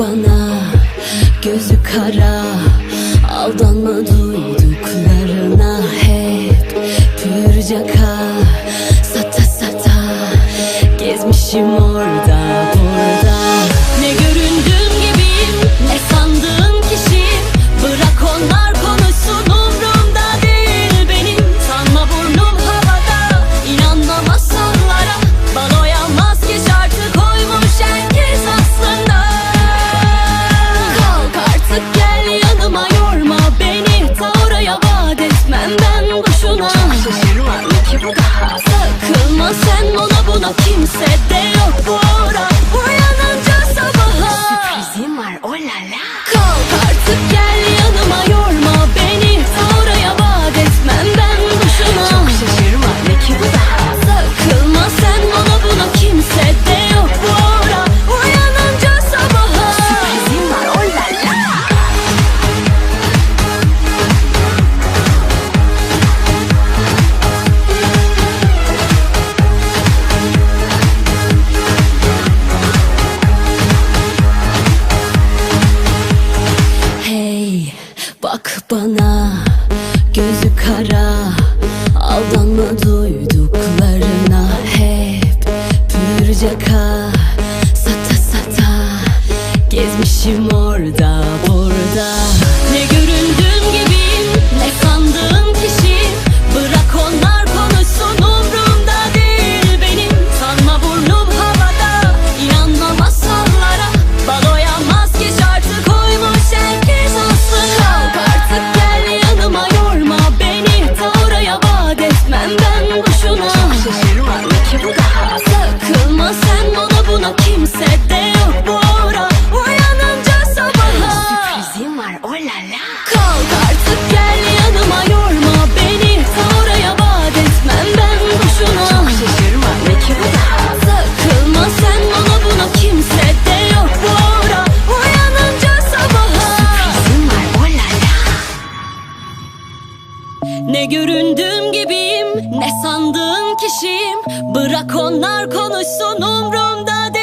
bana Gözü kara. Aldanma duyduklarına hep Pür caka. Sata sata Gezmişim o Kimse de Bak bana gözü kara. Aldanma duyduklarına. var. Oh la la. Kalk artık gel yanıma yorma beni. Sonraya vaat etmem ben boşuna. Çok şaşırma ne ki bu da. Takılma sen bana buna kimse de yok bu ara. Uyanınca sabaha. Sürprizim var oh la la. Ne göründüğüm gibiyim ne sandığın kişiyim. Bırak onlar konuşsun umrumda değil.